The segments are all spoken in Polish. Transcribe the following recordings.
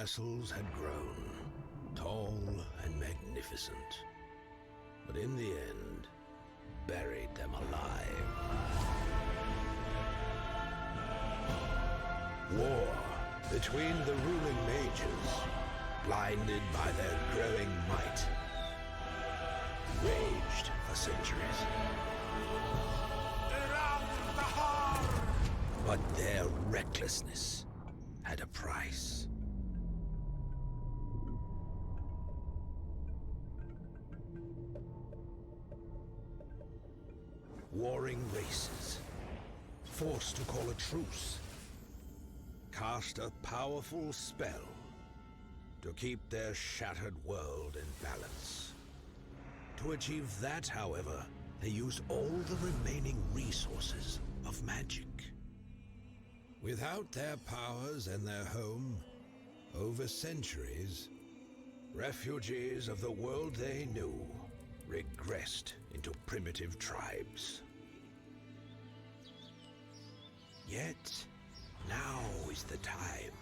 castles had grown, tall and magnificent, but in the end, buried them alive. War between the ruling mages, blinded by their growing might, raged for centuries. But their recklessness had a price. Warring races, forced to call a truce, cast a powerful spell to keep their shattered world in balance. To achieve that, however, they used all the remaining resources of magic. Without their powers and their home, over centuries, refugees of the world they knew regressed into primitive tribes. Yet, now is the time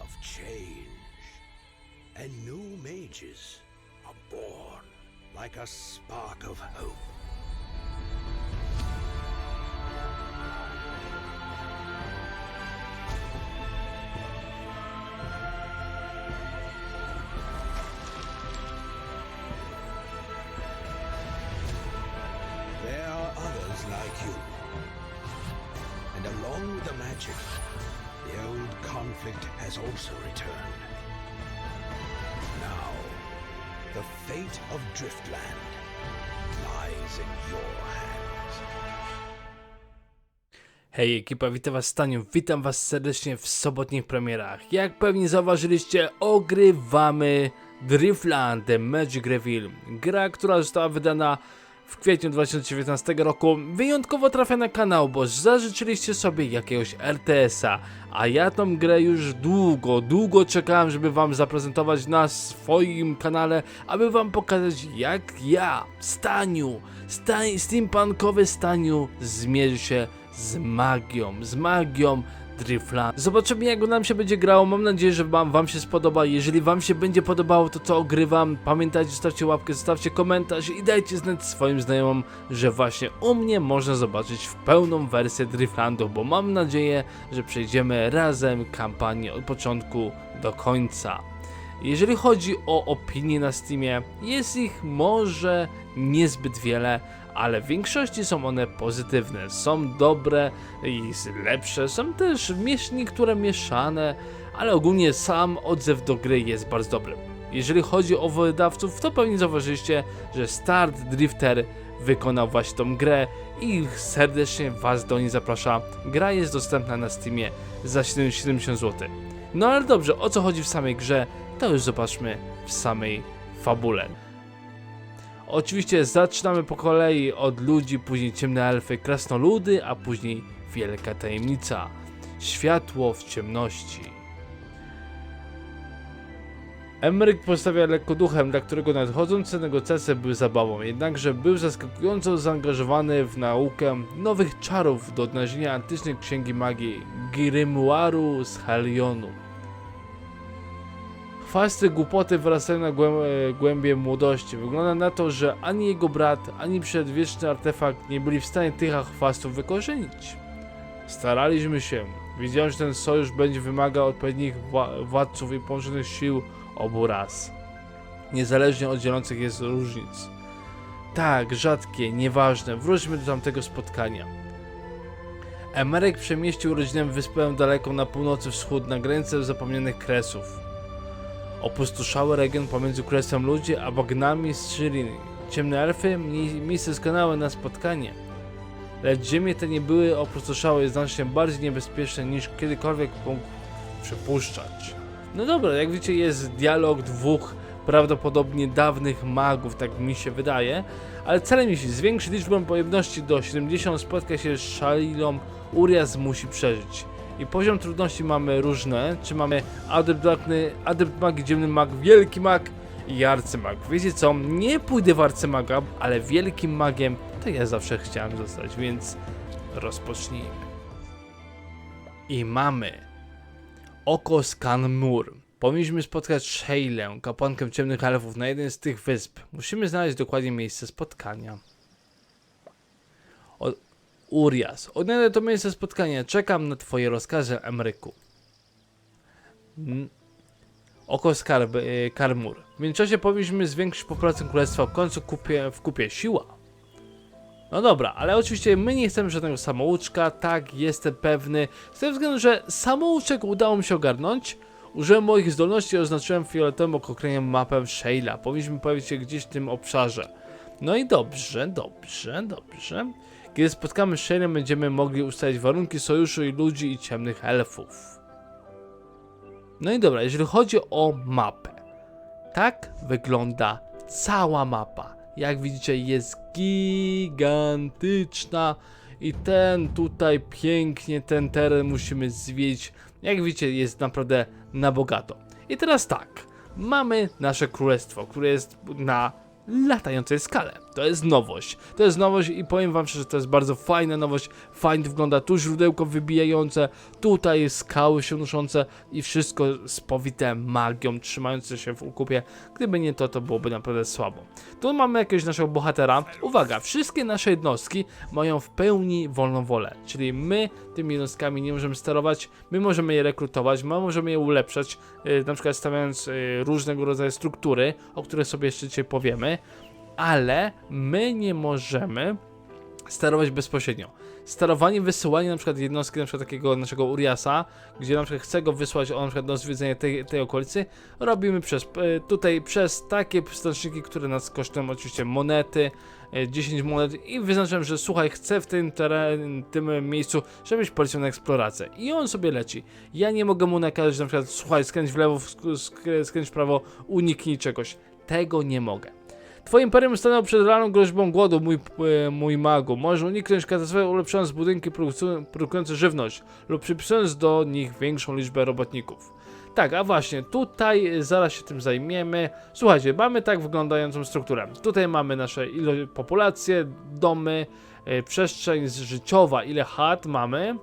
of change, and new mages are born like a spark of hope. Has also returned. Now, the fate of Driftland lies in your hands. Hej ekipa, witam was Staniu, witam was serdecznie w sobotnich premierach. Jak pewnie zauważyliście, ogrywamy Driftland The Magic Reveal. Gra, która została wydana w kwietniu 2019 roku. Wyjątkowo trafia na kanał, bo zażyczyliście sobie jakiegoś RTS-a. A ja tą grę już długo, długo czekałem, żeby wam zaprezentować na swoim kanale, aby wam pokazać jak ja, Staniu, Stań, steampunkowy Staniu zmierzy się z magią, z magią Driftland. Zobaczymy jak nam się będzie grało, mam nadzieję, że wam, wam się spodoba. Jeżeli wam się będzie podobało to co ogrywam, pamiętajcie, zostawcie łapkę, zostawcie komentarz i dajcie znać swoim znajomym, że właśnie u mnie można zobaczyć w pełną wersję Driftlandu, bo mam nadzieję, że przejdziemy razem kampanię od początku do końca. Jeżeli chodzi o opinie na Steamie, jest ich może niezbyt wiele, ale w większości są one pozytywne. Są dobre i lepsze, są też niektóre mieszane, ale ogólnie sam odzew do gry jest bardzo dobry. Jeżeli chodzi o wydawców, to pewnie zauważyliście, że Start Drifter wykonał właśnie tą grę i serdecznie Was do niej zaprasza. Gra jest dostępna na Steamie za 70 zł. No ale dobrze, o co chodzi w samej grze, to już zobaczmy w samej fabule. Oczywiście zaczynamy po kolei od ludzi, później ciemne elfy, krasnoludy, a później wielka tajemnica. Światło w ciemności. Emmerich pozostawia lekko duchem, dla którego nadchodzące negocjacje były zabawą, jednakże był zaskakująco zaangażowany w naukę nowych czarów do odnalezienia antycznej księgi magii Grimoiru z Helionu. Chwasty głupoty wracają na e, głębie młodości. Wygląda na to, że ani jego brat, ani przedwieczny artefakt nie byli w stanie tych chwastów wykorzenić. Staraliśmy się. Wiedziałem, że ten sojusz będzie wymagał odpowiednich wła władców i połączonych sił obu ras. Niezależnie od dzielących jest różnic. Tak, rzadkie, nieważne. Wróćmy do tamtego spotkania. Emerek przemieścił rodzinę wyspę daleką na północy wschód, na granicę zapomnianych kresów. Opustoszały region pomiędzy Królestwem Ludzi a bagnami z Shirin. Ciemne elfy miejsce skanęły na spotkanie. Lecz ziemie te nie były opustoszałe i znacznie bardziej niebezpieczne niż kiedykolwiek mógł przypuszczać. No dobra, jak widzicie jest dialog dwóch prawdopodobnie dawnych magów, tak mi się wydaje, ale celem jeśli zwiększy liczbę pojemności do 70 spotka się z Shalilą, Urias musi przeżyć. I poziom trudności mamy różne, czy mamy adept, magny, adept magii, dzielny mag, wielki mag i arcymag. Wiecie co, nie pójdę w arcymaga, ale wielkim magiem to ja zawsze chciałem zostać, więc rozpocznijmy. I mamy Oko Skanmur. Powinniśmy spotkać Sheilę, kapłankę ciemnych elfów, na jednej z tych wysp. Musimy znaleźć dokładnie miejsce spotkania. Urias, odnajdę to miejsce spotkania. Czekam na twoje rozkazy, Emryku. Oko Skarb, y, Karmur. W międzyczasie powinniśmy zwiększyć populację królestwa. W końcu kupie, w kupie siła. No dobra, ale oczywiście my nie chcemy żadnego samouczka, tak, jestem pewny. Z tego względu, że samouczek udało mi się ogarnąć. Użyłem moich zdolności i oznaczyłem fioletowym okokreniem mapę Sheila. Powinniśmy pojawić się gdzieś w tym obszarze. No i dobrze, dobrze, dobrze. Kiedy spotkamy Sheila, będziemy mogli ustalić warunki sojuszu i ludzi i ciemnych elfów. No i dobra, jeżeli chodzi o mapę. Tak wygląda cała mapa. Jak widzicie, jest gigantyczna i ten tutaj pięknie, ten teren musimy zwiedzić. Jak widzicie, jest naprawdę na bogato. I teraz tak, mamy nasze królestwo, które jest na latającej skale. To jest nowość. To jest nowość i powiem wam szczerze, że to jest bardzo fajna nowość. Fajnie wygląda, tu źródełko wybijające, tutaj skały się unoszące i wszystko spowite magią, trzymające się w ukupie. Gdyby nie to, to byłoby naprawdę słabo. Tu mamy jakiegoś naszego bohatera. Uwaga, wszystkie nasze jednostki mają w pełni wolną wolę, czyli my tymi jednostkami nie możemy sterować, my możemy je rekrutować, my możemy je ulepszać, yy, na przykład stawiając yy, różnego rodzaju struktury, o których sobie jeszcze dzisiaj powiemy, ale my nie możemy sterować bezpośrednio. Sterowanie, wysyłanie na przykład jednostki, na przykład takiego naszego Uriasa, gdzie na przykład chce go wysłać on na przykład do zwiedzenia tej, tej okolicy, robimy przez, e, tutaj przez takie wstępniki, które nas kosztują oczywiście monety, e, 10 monet i wyznaczyłem, że słuchaj, chcę w tym, teren, tym miejscu, żebyś poleciał na eksplorację. I on sobie leci. Ja nie mogę mu nakazać na przykład, słuchaj, skręć w lewo, sk- sk- skręć w prawo, uniknij czegoś. Tego nie mogę. Twoje imperium stanęło przed realną groźbą głodu, mój, e, mój magu. Możesz uniknąć katastrofy ulepszając budynki produkujące- żywność lub przypisując do nich większą liczbę robotników. Tak, a właśnie, tutaj zaraz się tym zajmiemy. Słuchajcie, mamy tak wyglądającą strukturę. Tutaj mamy nasze ilo- populacje, domy, e, przestrzeń życiowa, ile chat mamy,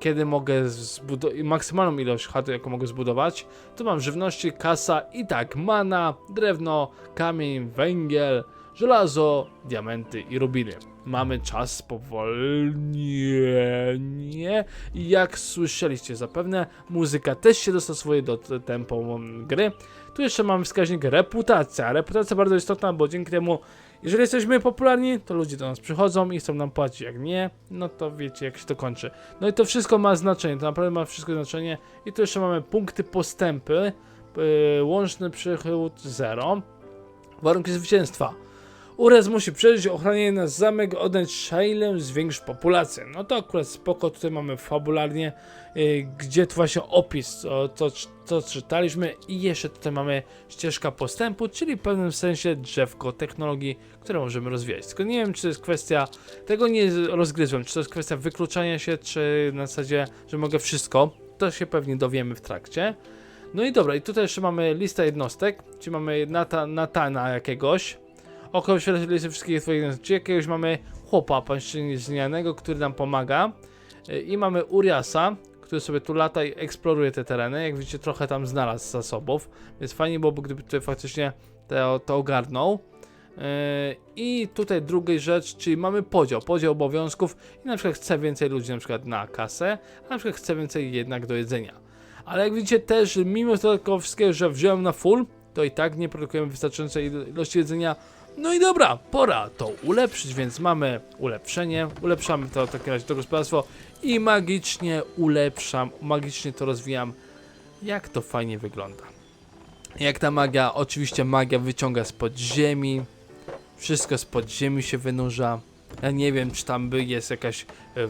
kiedy mogę zbudować, maksymalną ilość chat, jaką mogę zbudować. Tu mam żywności, kasa i tak, mana, drewno, kamień, węgiel, żelazo, diamenty i rubiny. Mamy czas powolnie. I jak słyszeliście zapewne, muzyka też się dostosuje do tempo gry. Tu jeszcze mamy wskaźnik reputacja. Reputacja bardzo istotna, bo dzięki temu, jeżeli jesteśmy popularni, to ludzie do nas przychodzą i chcą nam płacić. Jak nie, no to wiecie, jak się to kończy. No i to wszystko ma znaczenie, to naprawdę ma wszystko znaczenie. I tu jeszcze mamy punkty postępy. Yy, łączny przychód 0. Warunki zwycięstwa. Urez musi przeżyć ochronienie na zamek, oddać Shailę, zwiększyć populację. No to akurat spoko, tutaj mamy fabularnie, yy, gdzie tu właśnie opis, co, co czytaliśmy i jeszcze tutaj mamy ścieżka postępu, czyli w pewnym sensie drzewko technologii, które możemy rozwijać. Tylko nie wiem, czy to jest kwestia, tego nie rozgryzłem, czy to jest kwestia wykluczania się, czy na zasadzie, że mogę wszystko, to się pewnie dowiemy w trakcie. No i dobra, i tutaj jeszcze mamy listę jednostek, czyli mamy Nata, Natana jakiegoś, listy wszystkich twoich jednostek, czyli jakiegoś mamy chłopa pańszczyźnianego, który nam pomaga i mamy Uriasa, który sobie tu lata i eksploruje te tereny, jak widzicie trochę tam znalazł zasobów, więc fajnie byłoby, gdyby tutaj faktycznie to, to ogarnął. Yy, I tutaj druga rzecz, czyli mamy podział, podział obowiązków i na przykład chce więcej ludzi na przykład na kasę, a na przykład chce więcej jednak do jedzenia. Ale jak widzicie też, mimo tego wszystkiego, że wziąłem na full, to i tak nie produkujemy wystarczającej ilo- ilości jedzenia. No i dobra, pora to ulepszyć, więc mamy ulepszenie, ulepszamy to w takim razie to gospodarstwo i magicznie ulepszam, magicznie to rozwijam. Jak to fajnie wygląda. Jak ta magia, oczywiście magia wyciąga z podziemi, wszystko z podziemi się wynurza. Ja nie wiem, czy tam jest jakaś, e,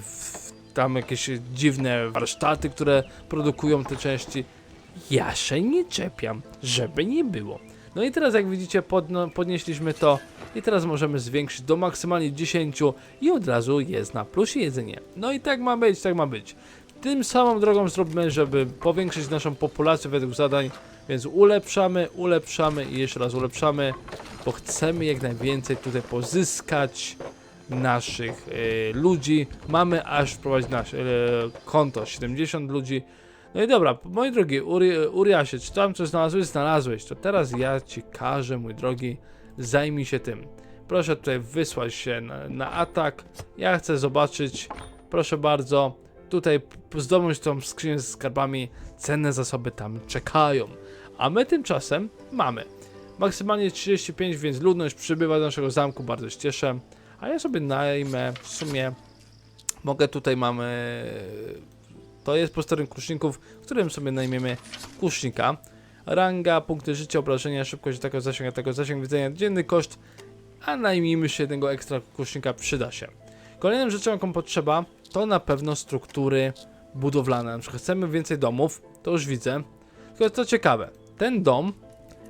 tam jakieś dziwne warsztaty, które produkują te części. Ja się nie czepiam, żeby nie było. No i teraz jak widzicie podno, podnieśliśmy to i teraz możemy zwiększyć do maksymalnie 10 i od razu jest na plusie jedzenie. No i tak ma być, tak ma być. Tym samą drogą zrobimy, żeby powiększyć naszą populację według zadań, więc ulepszamy, ulepszamy i jeszcze raz ulepszamy, bo chcemy jak najwięcej tutaj pozyskać naszych e, ludzi. Mamy aż wprowadzić nasze e, konto 70 ludzi. No i dobra, moi drogi, Uri, Uriasie, czy tam coś znalazłeś? Znalazłeś. To teraz ja ci każę, mój drogi, zajmij się tym. Proszę tutaj wysłać się na, na atak. Ja chcę zobaczyć, proszę bardzo, tutaj zdobądź tą skrzynię z skarbami. Cenne zasoby tam czekają. A my tymczasem mamy maksymalnie 35, więc ludność przybywa do naszego zamku, bardzo się cieszę. A ja sobie najmę, w sumie mogę tutaj mamy, to jest posterunek kuszników, w którym sobie najmiemy kusznika. Ranga, punkty życia, obrażenia, szybkość tego zasięgu, tego zasięg widzenia, dzienny koszt, a najmijmy się jednego ekstra kusznika przyda się. Kolejną rzeczą, jaką potrzeba, to na pewno struktury budowlane. Na przykład chcemy więcej domów, to już widzę. Tylko co ciekawe, ten dom,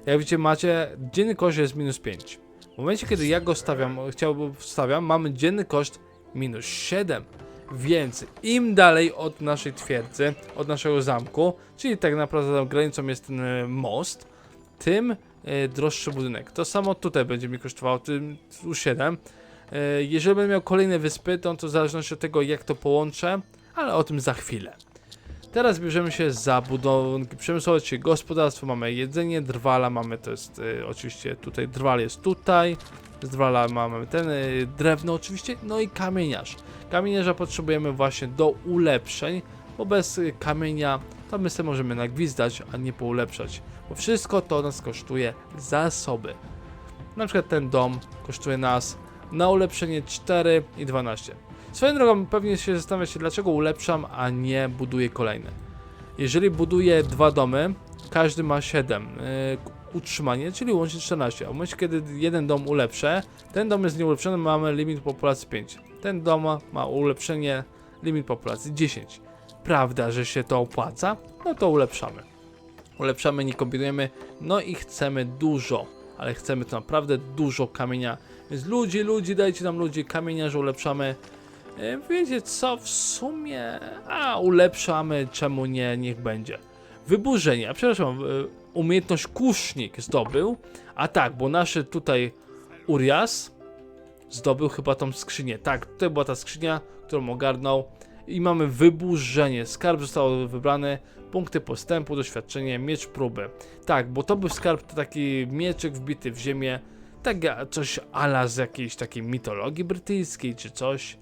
jak widzicie, macie dzienny koszt jest minus 5. W momencie, kiedy ja go stawiam, chciałbym wstawiam, mamy dzienny koszt minus 7. Więc im dalej od naszej twierdzy, od naszego zamku, czyli tak naprawdę granicą jest ten e, most, tym e, droższy budynek. To samo tutaj będzie mi kosztowało, tym tu 7. E, jeżeli będę miał kolejne wyspy, to, to w zależności od tego, jak to połączę, ale o tym za chwilę. Teraz bierzemy się za budowę przemysłowe, czyli gospodarstwo, mamy jedzenie, drwala, mamy to jest e, oczywiście tutaj, drwal jest tutaj, z mamy ten, e, drewno oczywiście, no i kamieniarz. Kamieniarza potrzebujemy właśnie do ulepszeń, bo bez e, kamienia to my sobie możemy nagwizdać, a nie poulepszać, bo wszystko to nas kosztuje zasoby. Na przykład ten dom kosztuje nas na ulepszenie 4 i 12. Swoją drogą pewnie się zastanawiacie, dlaczego ulepszam, a nie buduję kolejne. Jeżeli buduję dwa domy, każdy ma 7 yy, utrzymanie, czyli łącznie 14. A w momencie, kiedy jeden dom ulepszę, ten dom jest nieulepszony, mamy limit populacji 5. Ten dom ma ulepszenie, limit populacji 10. Prawda, że się to opłaca? No to ulepszamy. Ulepszamy, nie kombinujemy, no i chcemy dużo, ale chcemy to naprawdę dużo kamienia. Więc ludzi, ludzi, dajcie nam ludzi, kamienia, że ulepszamy. E, Wiecie co, w sumie, a ulepszamy, czemu nie, niech będzie. Wyburzenie, a przepraszam, e, umiejętność kusznik zdobył, a tak, bo nasz tutaj Urias zdobył chyba tą skrzynię. Tak, to była ta skrzynia, którą ogarnął. I mamy wyburzenie. Skarb został wybrany. Punkty postępu, doświadczenie, miecz próby. Tak, bo to był skarb, to taki mieczyk wbity w ziemię. Tak, coś ala z jakiejś takiej mitologii brytyjskiej czy coś.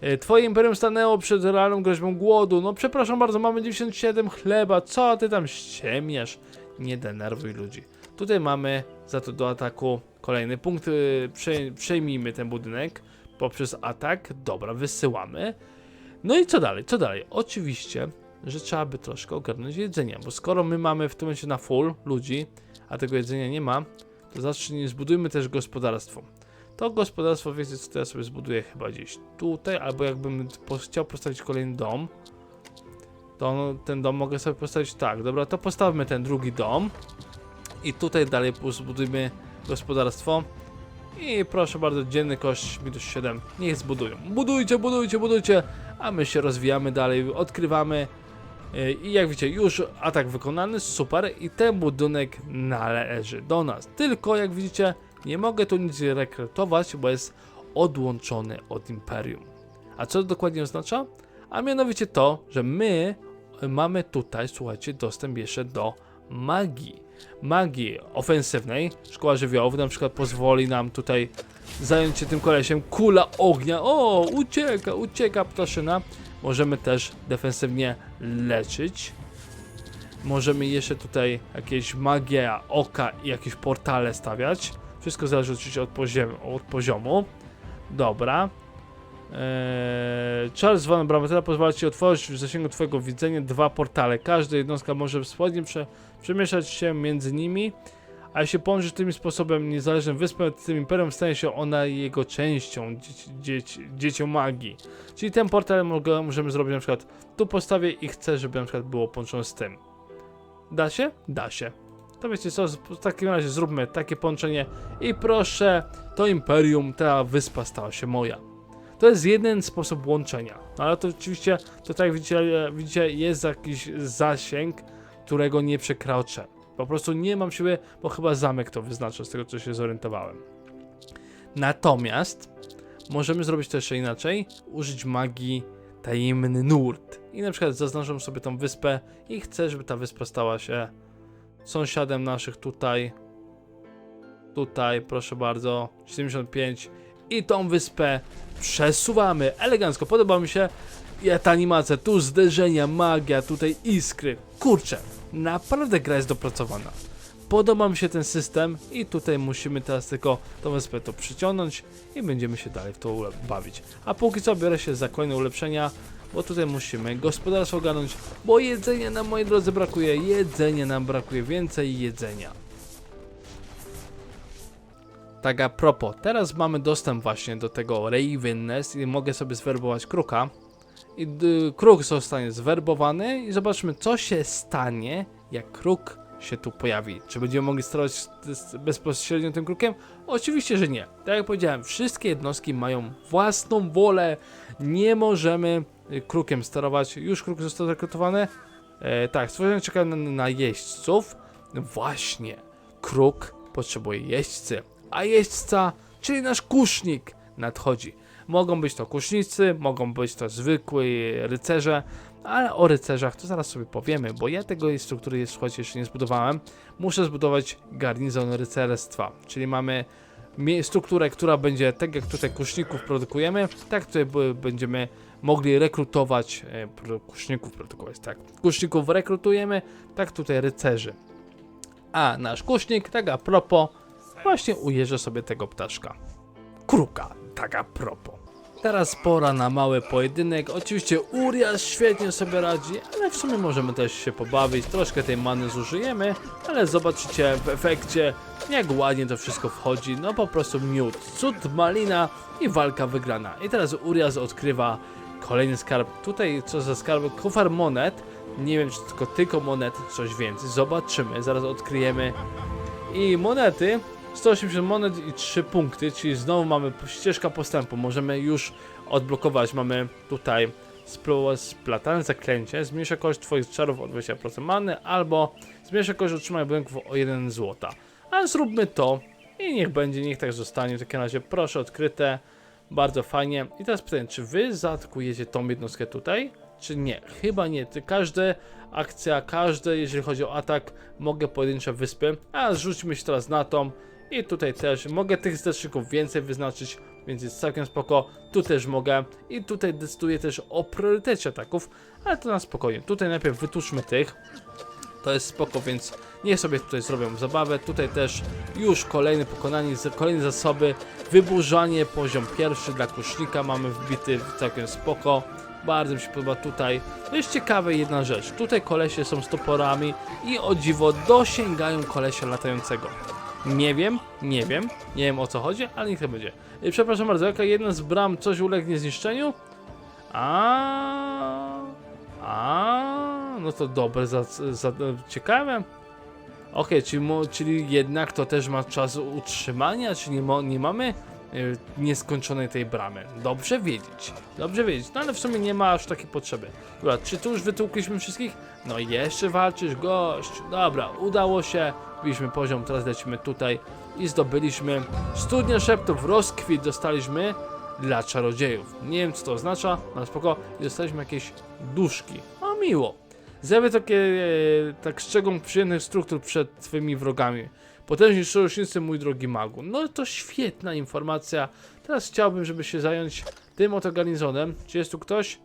E, Twoje imperium stanęło przed realną groźbą głodu. No przepraszam bardzo, mamy 97 chleba. Co ty tam ściemniasz? Nie denerwuj ludzi. Tutaj mamy za to do ataku kolejny punkt. Prze przejmijmy ten budynek poprzez atak. Dobra, wysyłamy. No i co dalej? Co dalej? Oczywiście, że trzeba by troszkę ogarnąć jedzenie, bo skoro my mamy w tym momencie na full ludzi, a tego jedzenia nie ma, to zacznij, zbudujmy też gospodarstwo. To gospodarstwo, wiecie co, ja sobie zbuduję chyba gdzieś tutaj, albo jakbym chciał postawić kolejny dom, to ten dom mogę sobie postawić tak. Dobra, to postawmy ten drugi dom i tutaj dalej zbudujmy gospodarstwo. I proszę bardzo, dzienny koszt minus 7. Niech zbudują. Budujcie, budujcie, budujcie, a my się rozwijamy dalej, odkrywamy. Yy, I jak widzicie, już atak wykonany, super. I ten budynek należy do nas. Tylko jak widzicie, nie mogę tu nic rekrutować, bo jest odłączony od Imperium. A co to dokładnie oznacza? A mianowicie to, że my mamy tutaj, słuchajcie, dostęp jeszcze do magii. Magii ofensywnej. Szkoła żywiołów na przykład pozwoli nam tutaj zająć się tym kolesiem. Kula ognia. O, ucieka, ucieka ptaszyna. Możemy też defensywnie leczyć. Możemy jeszcze tutaj jakieś magia oka i jakieś portale stawiać. Wszystko zależy oczywiście od poziomu. Od poziomu. Dobra. Eee, Charles Van Bramatela pozwala Ci otworzyć w zasięgu Twojego widzenia dwa portale. Każda jednostka może swobodnie prze, przemieszczać się między nimi, a jeśli połączysz tym sposobem niezależnym wyspę, tym imperium stanie się ona jego częścią, dzieci, dzieci, dziecią magii. Czyli ten portal mogę, możemy zrobić na przykład tu postawię i chcę, żeby na przykład było połączone z tym. Da się? Da się. To wiecie co, w takim razie zróbmy takie połączenie i proszę, to imperium, ta wyspa stała się moja. To jest jeden sposób łączenia, no ale to oczywiście, to tak jak widzicie, widzicie, jest jakiś zasięg, którego nie przekroczę. Po prostu nie mam siły, bo chyba zamek to wyznacza, z tego co się zorientowałem. Natomiast możemy zrobić to jeszcze inaczej, użyć magii tajemny nurt. i na przykład zaznaczam sobie tą wyspę i chcę, żeby ta wyspa stała się sąsiadem naszych tutaj. Tutaj, proszę bardzo, 75 i tą wyspę przesuwamy elegancko. Podoba mi się i ta animacja, tu zderzenia, magia, tutaj iskry. Kurczę, naprawdę gra jest dopracowana. Podoba mi się ten system i tutaj musimy teraz tylko tą wyspę to przyciągnąć i będziemy się dalej w to bawić. A póki co biorę się za kolejne ulepszenia, bo tutaj musimy gospodarstwo ogarnąć, bo jedzenia nam, moi drodzy, brakuje. Jedzenia nam brakuje, więcej jedzenia. Tak a propos, teraz mamy dostęp właśnie do tego Raven i mogę sobie zwerbować kruka. I kruk zostanie zwerbowany i zobaczmy co się stanie, jak kruk się tu pojawi. Czy będziemy mogli sterować bezpośrednio tym krukiem? Oczywiście, że nie. Tak jak powiedziałem, wszystkie jednostki mają własną wolę. Nie możemy krukiem sterować. Już kruk został zrekrutowany. E, tak, stworzenia czekają na, na jeźdźców. Właśnie, kruk potrzebuje jeźdźcy, a jeźdźca, czyli nasz kusznik, nadchodzi. Mogą być to kusznicy, mogą być to zwykły rycerze, ale o rycerzach to zaraz sobie powiemy, bo ja tego struktury słuchajcie, jeszcze nie zbudowałem. Muszę zbudować garnizon rycerstwa, czyli mamy strukturę, która będzie tak jak tutaj kuszników produkujemy, tak tutaj będziemy mogli rekrutować e, kuszników produkować, tak. Kuszników rekrutujemy, tak tutaj rycerzy. A nasz kusznik, tak a propos, właśnie ujeżdża sobie tego ptaszka. Kruka, tak a propos. Teraz pora na mały pojedynek. Oczywiście Urias świetnie sobie radzi, ale w sumie możemy też się pobawić. Troszkę tej many zużyjemy, ale zobaczycie w efekcie, jak ładnie to wszystko wchodzi. No po prostu miód, cud, malina i walka wygrana. I teraz Urias odkrywa kolejny skarb. Tutaj co za skarb? Kufar monet. Nie wiem, czy tylko tylko monet, coś więcej. Zobaczymy, zaraz odkryjemy. I monety 180 monet i 3 punkty, czyli znowu mamy ścieżka postępu. Możemy już odblokować. Mamy tutaj spl- splatane zaklęcie, zmniejsza koszt Twoich czarów o 20% many, albo zmniejsza koszt utrzymania budynków o 1 złota. Ale zróbmy to i niech będzie, niech tak zostanie. W takim razie proszę, odkryte. Bardzo fajnie. I teraz pytanie, czy wy zaatakujecie tą jednostkę tutaj? Czy nie? Chyba nie. Każde akcja, każde, jeżeli chodzi o atak, mogę pojedyncze wyspy. A rzućmy się teraz na tą. I tutaj też mogę tych zderzników więcej wyznaczyć, więc jest całkiem spoko. Tu też mogę. I tutaj decyduję też o priorytecie ataków, ale to na spokojnie. Tutaj najpierw wytłuczmy tych. To jest spoko, więc niech sobie tutaj zrobią zabawę. Tutaj też już kolejny pokonanie, z- kolejne zasoby. Wyburzanie, poziom pierwszy dla kusznika mamy wbity całkiem spoko. Bardzo mi się podoba tutaj. To jest ciekawe jedna rzecz. Tutaj kolesie są z toporami i o dziwo dosięgają kolesia latającego. Nie wiem, nie wiem, nie wiem o co chodzi, ale niech to będzie. Y, Przepraszam bardzo, jaka jedna z bram coś ulegnie zniszczeniu? A, a, no to dobre, za, za, ciekawe. Okej, czyli, czyli jednak to też ma czas utrzymania, czyli nie, mo- nie mamy y, nieskończonej tej bramy. Dobrze wiedzieć, dobrze wiedzieć, no ale w sumie nie ma aż takiej potrzeby. Dobra, czy tu już wytłukliśmy wszystkich? No jeszcze walczysz, gość. Dobra, udało się, wbiliśmy poziom, teraz lecimy tutaj i zdobyliśmy studnię szeptów, rozkwit dostaliśmy dla czarodziejów. Nie wiem co to oznacza, ale spoko, i dostaliśmy jakieś duszki. O miło. Zjawy takie, e, tak strzegą przyjemnych struktur przed twymi wrogami. Potężni sojusznicy, mój drogi magu. No to świetna informacja. Teraz chciałbym, żeby się zająć tym oto garnizonem. Czy jest tu ktoś?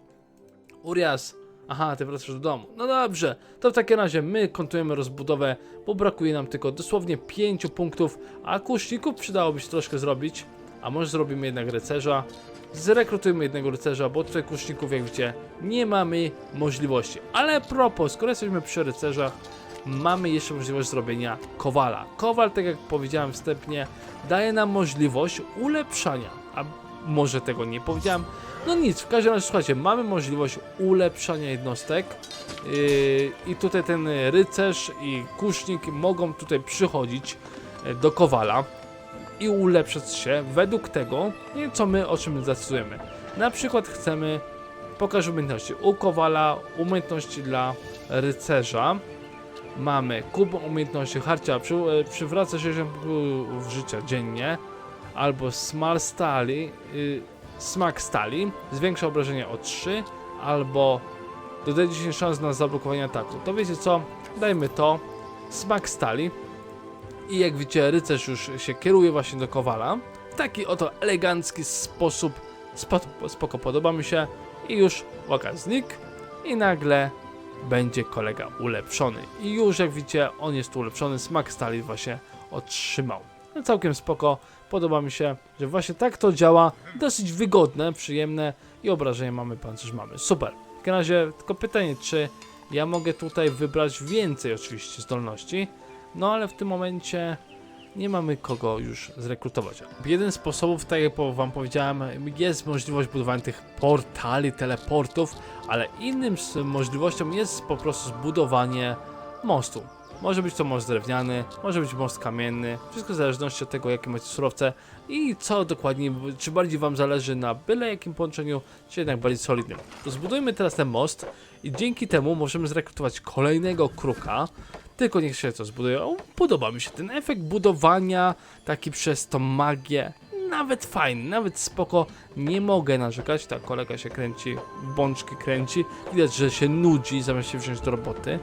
Urias. Aha, ty wracasz do domu. No dobrze, to w takim razie my kontynuujemy rozbudowę, bo brakuje nam tylko dosłownie 5 punktów, a kuszników przydałoby się troszkę zrobić. A może zrobimy jednak rycerza? Zrekrutujmy jednego rycerza, bo tutaj kuszników, jak widzicie, nie mamy możliwości. Ale propos, skoro jesteśmy przy rycerzach, mamy jeszcze możliwość zrobienia kowala. Kowal, tak jak powiedziałem wstępnie, daje nam możliwość ulepszania. A może tego nie powiedziałem? No nic, w każdym razie słuchajcie, mamy możliwość ulepszania jednostek. Yy, I tutaj ten rycerz i kusznik mogą tutaj przychodzić e, do kowala i ulepszać się według tego, co my o czym zdecydujemy. Na przykład chcemy pokaż umiejętności u kowala, umiejętności dla rycerza. Mamy kubę umiejętności harcia, przy, e, przywraca 60 punktów życia dziennie, albo smal stali, y, smak stali, zwiększa obrażenia o 3, albo dodaje 10 szans na zablokowanie ataku. To wiecie co? Dajmy to. Smak stali. I jak widzicie, rycerz już się kieruje właśnie do Kowala. W taki oto elegancki sposób. Spoko, spoko podoba mi się. I już uwaga, znikł. I nagle będzie kolega ulepszony. I już jak widzicie, on jest ulepszony. Smak stali właśnie otrzymał. No całkiem spoko. Podoba mi się, że właśnie tak to działa. Dosyć wygodne, przyjemne i obrażenia mamy, pancerz mamy. Super. W takim razie tylko pytanie, czy ja mogę tutaj wybrać więcej oczywiście zdolności. No ale w tym momencie nie mamy kogo już zrekrutować. Jeden z sposobów, tak jak wam powiedziałem, jest możliwość budowania tych portali, teleportów, ale innym z możliwością jest po prostu zbudowanie mostu. Może być to most drewniany, może być most kamienny, wszystko w zależności od tego, jakie macie surowce i co dokładnie, czy bardziej wam zależy na byle jakim połączeniu, czy jednak bardziej solidnym. Zbudujmy teraz ten most i dzięki temu możemy zrekrutować kolejnego kruka, tylko niech się to zbuduje. O, podoba mi się ten efekt budowania, taki przez tą magię. Nawet fajny, nawet spoko. Nie mogę narzekać. Ta kolega się kręci, bączki kręci. Widać, że się nudzi zamiast się wziąć do roboty.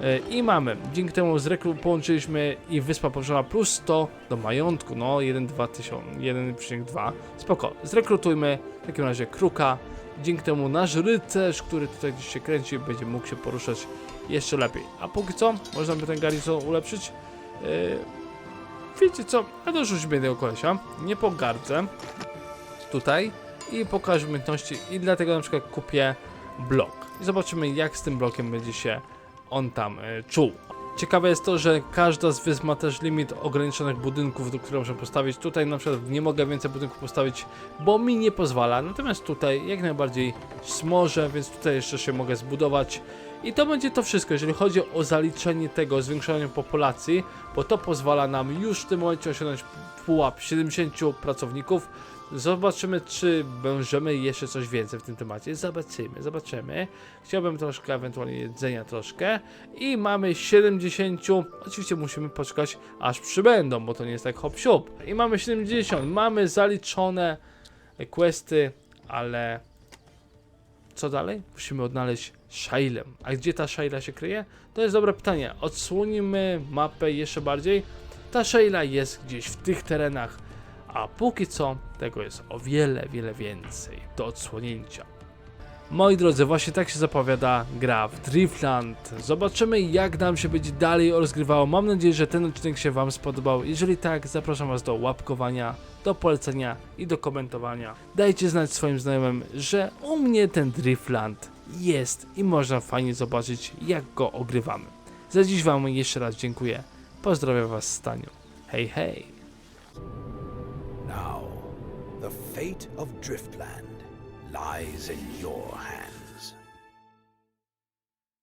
E, I mamy, dzięki temu z połączyliśmy i wyspa położona plus 100 do majątku, no 1,2 tysiąc, 1,2. Spoko, zrekrutujmy w takim razie kruka. Dzięki temu nasz rycerz, który tutaj gdzieś się kręci, będzie mógł się poruszać jeszcze lepiej. A póki co, można by ten garnizon ulepszyć. Yy, wiecie co, ja dorzućmy tego kolesia, nie pogardzę tutaj i pokażę umiejętności i dlatego na przykład kupię blok. I zobaczymy jak z tym blokiem będzie się on tam e, czuł. Ciekawe jest to, że każda z wysp ma też limit ograniczonych budynków, do których muszę postawić. Tutaj na przykład nie mogę więcej budynków postawić, bo mi nie pozwala. Natomiast tutaj jak najbardziej może, więc tutaj jeszcze się mogę zbudować. I to będzie to wszystko, jeżeli chodzi o zaliczenie tego, zwiększenie populacji, bo to pozwala nam już w tym momencie osiągnąć pułap 70 pracowników. Zobaczymy, czy będziemy jeszcze coś więcej w tym temacie. Zobaczymy, zobaczymy. Chciałbym troszkę, ewentualnie jedzenia troszkę. I mamy 70. Oczywiście musimy poczekać, aż przybędą, bo to nie jest tak hop siup. I mamy 70. Mamy zaliczone questy, ale co dalej? Musimy odnaleźć Shailem. A gdzie ta Shaila się kryje? To jest dobre pytanie. Odsłonimy mapę jeszcze bardziej. Ta Shaila jest gdzieś w tych terenach, a póki co tego jest o wiele, wiele więcej do odsłonięcia. Moi drodzy, właśnie tak się zapowiada gra w Driftland. Zobaczymy jak nam się będzie dalej rozgrywało. Mam nadzieję, że ten odcinek się Wam spodobał. Jeżeli tak, zapraszam Was do łapkowania, do polecenia i do komentowania. Dajcie znać swoim znajomym, że u mnie ten Driftland jest i można fajnie zobaczyć jak go ogrywamy. Za dziś Wam jeszcze raz dziękuję. Pozdrawiam Was Staniu. Hej hej! Fate of Driftland lies in your hands.